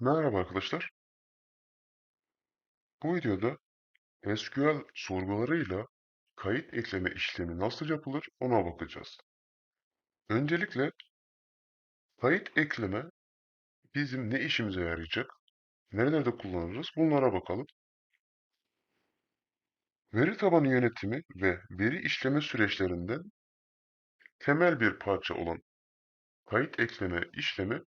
Merhaba arkadaşlar. Bu videoda SQL sorgularıyla kayıt ekleme işlemi nasıl yapılır ona bakacağız. Öncelikle kayıt ekleme bizim ne işimize yarayacak, nerelerde kullanırız bunlara bakalım. Veri tabanı yönetimi ve veri işleme süreçlerinden temel bir parça olan kayıt ekleme işlemi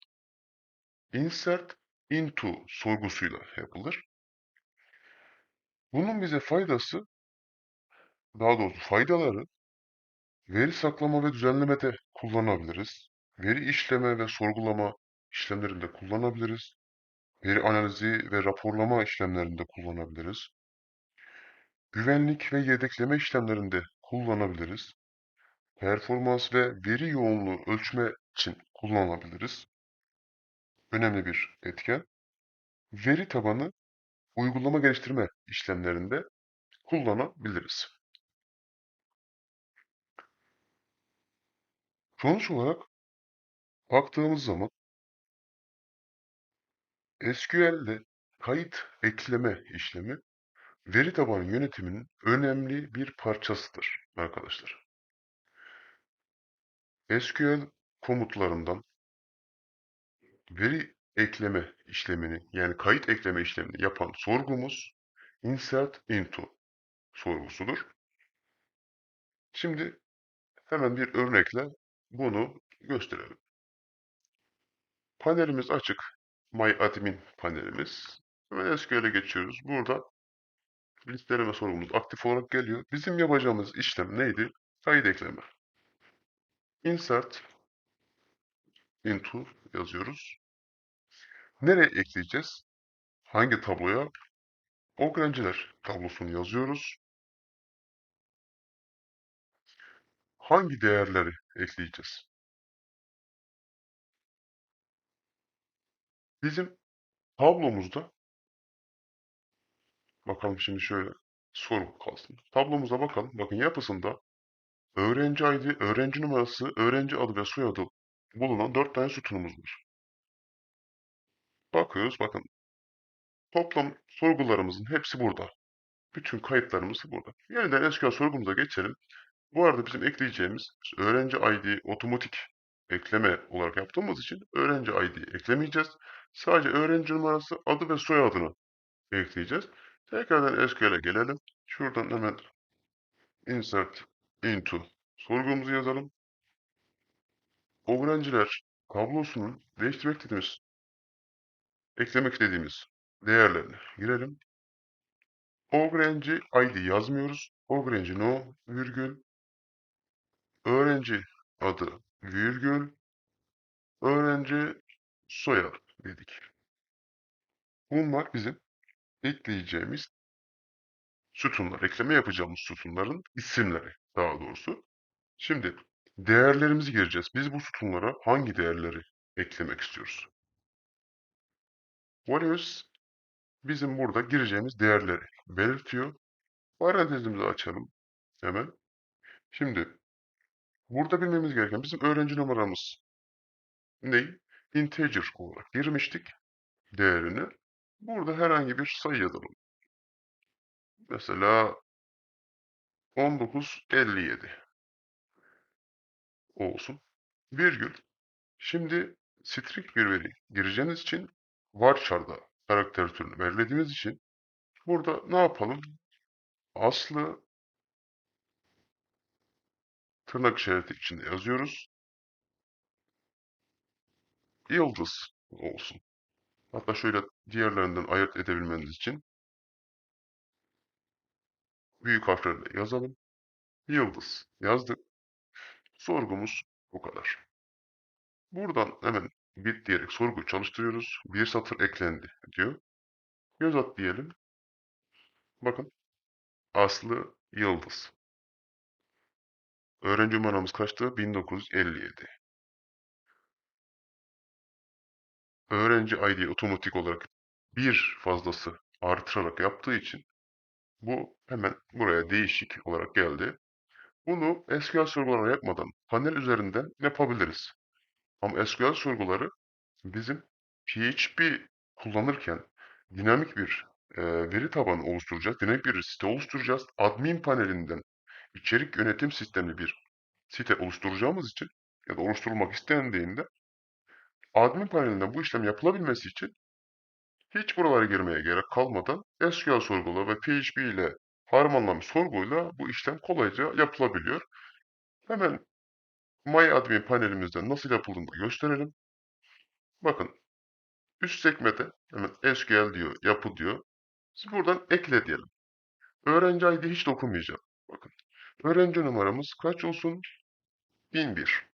insert into sorgusuyla yapılır. Bunun bize faydası, daha doğrusu faydaları veri saklama ve düzenlemede kullanabiliriz. Veri işleme ve sorgulama işlemlerinde kullanabiliriz. Veri analizi ve raporlama işlemlerinde kullanabiliriz. Güvenlik ve yedekleme işlemlerinde kullanabiliriz. Performans ve veri yoğunluğu ölçme için kullanabiliriz. Önemli bir etken. Veri tabanı uygulama geliştirme işlemlerinde kullanabiliriz. Sonuç olarak baktığımız zaman SQL'de kayıt ekleme işlemi veri tabanı yönetiminin önemli bir parçasıdır arkadaşlar. SQL komutlarından veri ekleme işlemini yani kayıt ekleme işlemini yapan sorgumuz insert into sorgusudur. Şimdi hemen bir örnekle bunu gösterelim. Panelimiz açık. MyAdmin panelimiz. Hemen SQL'e geçiyoruz. Burada listeleme sorumuz aktif olarak geliyor. Bizim yapacağımız işlem neydi? Kayıt ekleme. Insert into yazıyoruz. Nereye ekleyeceğiz? Hangi tabloya? Öğrenciler tablosunu yazıyoruz. Hangi değerleri ekleyeceğiz? Bizim tablomuzda bakalım şimdi şöyle soru kalsın. Tablomuza bakalım. Bakın yapısında öğrenci ID, öğrenci numarası, öğrenci adı ve soyadı bulunan dört tane sütunumuz var. Bakıyoruz bakın toplam sorgularımızın hepsi burada. Bütün kayıtlarımız burada. Yeniden SQL sorgumuza geçelim. Bu arada bizim ekleyeceğimiz öğrenci ID otomatik ekleme olarak yaptığımız için öğrenci ID eklemeyeceğiz. Sadece öğrenci numarası, adı ve soyadını ekleyeceğiz. Tekrardan SQL'e gelelim. Şuradan hemen insert into sorgumuzu yazalım. Öğrenciler tablosunun değiştirmek istediğimiz, eklemek istediğimiz değerlerini girelim. Öğrenci ID yazmıyoruz. Öğrenci no virgül öğrenci adı virgül öğrenci soyadı dedik. Bunlar bizim ekleyeceğimiz sütunlar, ekleme yapacağımız sütunların isimleri daha doğrusu. Şimdi değerlerimizi gireceğiz. Biz bu sütunlara hangi değerleri eklemek istiyoruz? Values bizim burada gireceğimiz değerleri belirtiyor. Parantezimizi açalım hemen. Şimdi burada bilmemiz gereken bizim öğrenci numaramız ne? Integer olarak girmiştik değerini. Burada herhangi bir sayı yazalım. Mesela 1957 olsun. Virgül. Şimdi string bir veri gireceğimiz için varchar'da karakter türünü belirlediğimiz için burada ne yapalım? Aslı tırnak işareti içinde yazıyoruz. Yıldız olsun. Hatta şöyle diğerlerinden ayırt edebilmeniz için büyük harflerle yazalım. Yıldız yazdık. Sorgumuz bu kadar. Buradan hemen bit diyerek sorguyu çalıştırıyoruz. Bir satır eklendi diyor. Göz at diyelim. Bakın. Aslı Yıldız. Öğrenci numaramız kaçtı? 1957. Öğrenci ID otomatik olarak bir fazlası artırarak yaptığı için bu hemen buraya değişik olarak geldi. Bunu SQL sorgularına yapmadan panel üzerinden yapabiliriz. Ama SQL sorguları bizim PHP kullanırken dinamik bir e, veri tabanı oluşturacağız. Dinamik bir site oluşturacağız. Admin panelinden içerik yönetim sistemli bir site oluşturacağımız için ya da oluşturulmak istendiğinde admin panelinden bu işlem yapılabilmesi için hiç buralara girmeye gerek kalmadan SQL sorgula ve PHP ile harmanlanmış sorguyla bu işlem kolayca yapılabiliyor. Hemen MyAdmin panelimizde nasıl yapıldığını da gösterelim. Bakın üst sekmede hemen SQL diyor, yapı diyor. Biz buradan ekle diyelim. Öğrenci ID hiç dokunmayacağım. Bakın. Öğrenci numaramız kaç olsun? 1001.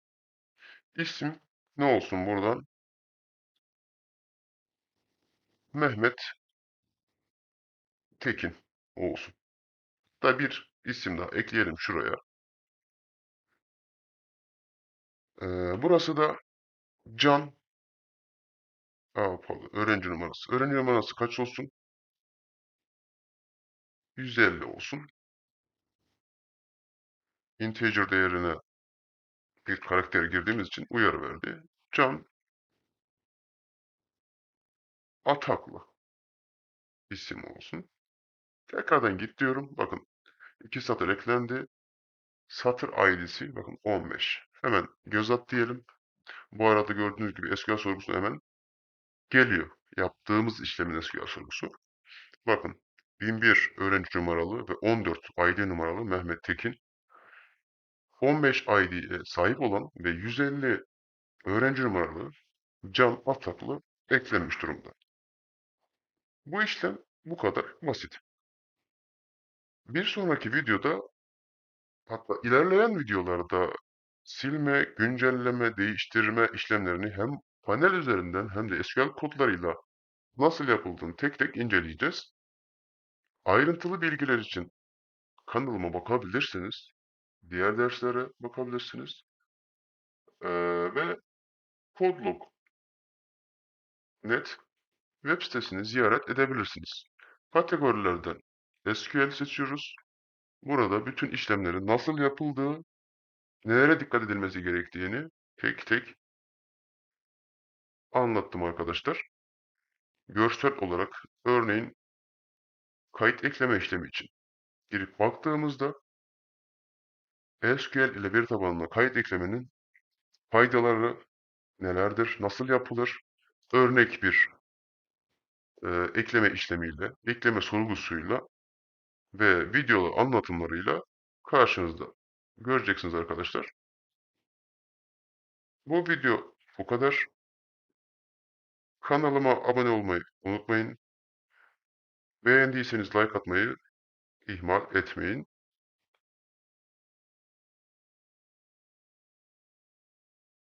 İsim ne olsun buradan? Mehmet Tekin olsun. Da bir isim daha ekleyelim şuraya. Ee, burası da Can. Aa, öğrenci numarası. Öğrenci numarası kaç olsun? 150 olsun. Integer değerine bir karakter girdiğimiz için uyarı verdi. Can Ataklı isim olsun. Tekrardan git diyorum. Bakın iki satır eklendi. Satır ID'si bakın 15. Hemen göz at diyelim. Bu arada gördüğünüz gibi SQL sorgusu hemen geliyor. Yaptığımız işlemin SQL sorgusu. Bakın 1001 öğrenci numaralı ve 14 ID numaralı Mehmet Tekin 15 ID'ye sahip olan ve 150 öğrenci numaralı Can Ataklı eklenmiş durumda. Bu işlem bu kadar basit. Bir sonraki videoda hatta ilerleyen videolarda silme, güncelleme, değiştirme işlemlerini hem panel üzerinden hem de SQL kodlarıyla nasıl yapıldığını tek tek inceleyeceğiz. Ayrıntılı bilgiler için kanalıma bakabilirsiniz. Diğer derslere bakabilirsiniz. Ee, ve Kodlog.net web sitesini ziyaret edebilirsiniz. Kategorilerden SQL seçiyoruz. Burada bütün işlemlerin nasıl yapıldığı, nelere dikkat edilmesi gerektiğini tek tek anlattım arkadaşlar. Görsel olarak örneğin kayıt ekleme işlemi için girip baktığımızda SQL ile veri tabanına kayıt eklemenin faydaları nelerdir, nasıl yapılır? Örnek bir e, ekleme işlemiyle, ekleme sorgusuyla ve videolu anlatımlarıyla karşınızda göreceksiniz arkadaşlar. Bu video bu kadar. Kanalıma abone olmayı unutmayın. Beğendiyseniz like atmayı ihmal etmeyin.